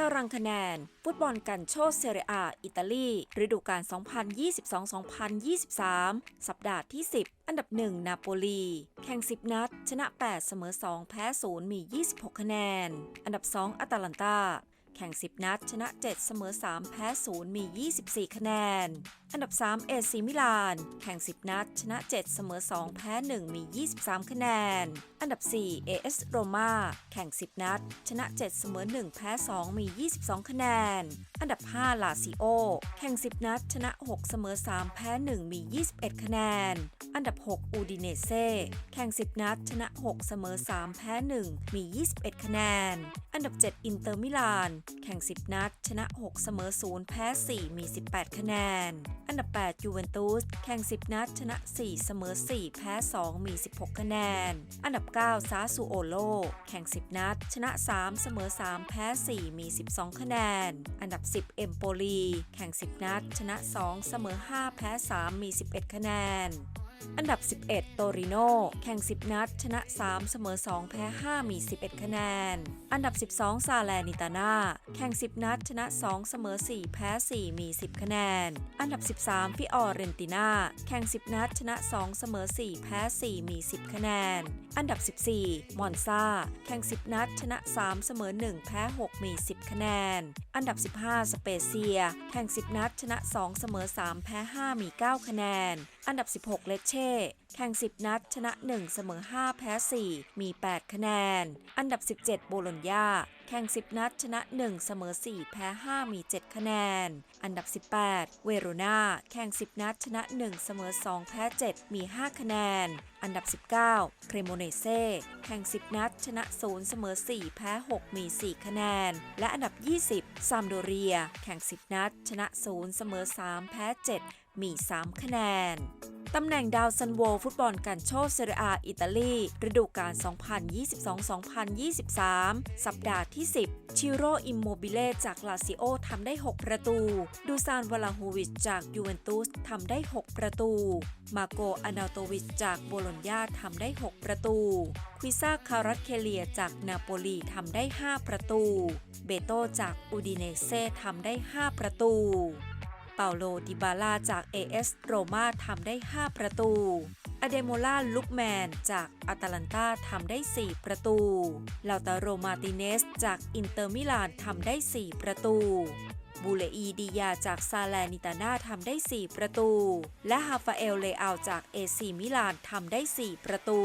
ตารางคะแนน ฟุตบอลกันโชเซเรียอาอิตาลีฤดูกาล 2022-2023 สัปดาห์ที่ 10 อันดับ 1 นาโปลี แข่ง 10 นัด ชนะ 8 เสมอ 2 แพ้ 0 มี 26 คะแนน อันดับ 2อัตาลนตา แข่ง 10 นัด ชนะ 7 เสมอ 3 แพ้ 0 มี 24 คะแนน อันดับ 3 เอซีมิลาน แข่ง 10 นัด ชนะ 7 เสมอ 2 แพ้ 1 มี 23 คะแนน อันดับ4 AS โรมาแข่ง 10 นัด ชนะ 7 เสมอ 1 แพ้ 2 มี 22 คะแนน อันดับ 5 ลาซิโอ แข่ง 10 นัด ชนะ 6 เสมอ 3 แพ้ 1 มี 21 คะแนน อันดับ 6 อูดิเนเซ่แข่ง 10 นัด ชนะ 6 เสมอ 3 แพ้ 1 มี 21 คะแนน อันดับ 7 อินเตอร์มิลานแข่ง 10 นัด ชนะ 6 เสมอ 0 แพ้ 4 มี 18 คะแนน อันดับ 8 ยูเวนตุส แข่ง 10 นัด ชนะ 4 เสมอ 4 แพ้ 2 มี 16 คะแนน อันดับ 9 ซาซูโอโล แข่ง 10 นัด ชนะ 3 เสมอ 3 แพ้ 4 มี 12 คะแนน อันดับ 10 เอมโปลี แข่ง 10 นัด ชนะ 2 เสมอ 5 แพ้ 3 มี 11 คะแนน อันดับ 11 โตริโน แข่ง 10 นัด ชนะ 3 เสมอ 2 แพ้ 5 มี 11 คะแนน อันดับ 12 ซาแลนิตานาแข่ง 10 นัด ชนะ 2 เสมอ 4 แพ้ 4 มี 10 คะแนน อันดับ 13 ฟิออเรนตินาแข่ง 10 นัด ชนะ 2 เสมอ 4 แพ้ 4 มี 10 คะแนน อันดับ 14 มอนซาแข่ง 10 นัด ชนะ 3 เสมอ 1 แพ้ 6 มี 10 คะแนน อันดับ 15 สเปเซีย แข่ง 10 นัด ชนะ 2 เสมอ 3 แพ้ 5 มี 9 คะแนน อันดับ 16 เลเช่ แข่ง 10 นัด ชนะ 1 เสมอ 5 แพ้ 4 มี 8 คะแนน อันดับ 17 โบโลญญาแข่ง 10 นัด ชนะ 1 เสมอ 4 แพ้ 5 มี 7 คะแนน อันดับ 18 เวโรนาแข่ง 10 นัด ชนะ 1 เสมอ 2 แพ้ 7 มี 5 คะแนน อันดับ 19 เครโมเนเซ่แข่ง 10 นัด ชนะ 0 เสมอ 4 แพ้ 6 มี 4 คะแนน และอันดับ 20 ซามโดเรีย แข่ง 10 นัด ชนะ 0 เสมอ 3 แพ้ 7 มี 3 คะแนน ตำแหน่งดาวซันโวฟุตบอลกันโชคเซเรียอาอิตาลีฤดูกาล 2022-2023 สัปดาห์ที่ 10 ชิโรอิมโมบิเล่จากลาซิโอทำได้ 6 ประตู ดูซานวลาโฮวิชจากยูเวนตุสทำได้ 6 ประตู มาโกอานาโตวิชจากโบโลญญาทำได้ 6 ประตู ควิซาคารัตเคเลียจากนาโปลีทำได้ 5 ประตู เบโตจากอูดิเนเซ่ทำได้ 5 ประตู เปาโล ดิบาลาจาก AS โรมาทำได้ 5 ประตู อเดโมลาลุกแมนจากอาตาลันตาทำได้ 4 ประตู ลาตาโรมาติเนสจากอินเตอร์มิลานทำได้ 4 ประตูบูเลอีดียาจากซาแลนิตาน่าทำได้ 4 ประตู และฮาฟาเอลเลอาจากเอซีมิลานทำได้ 4 ประตู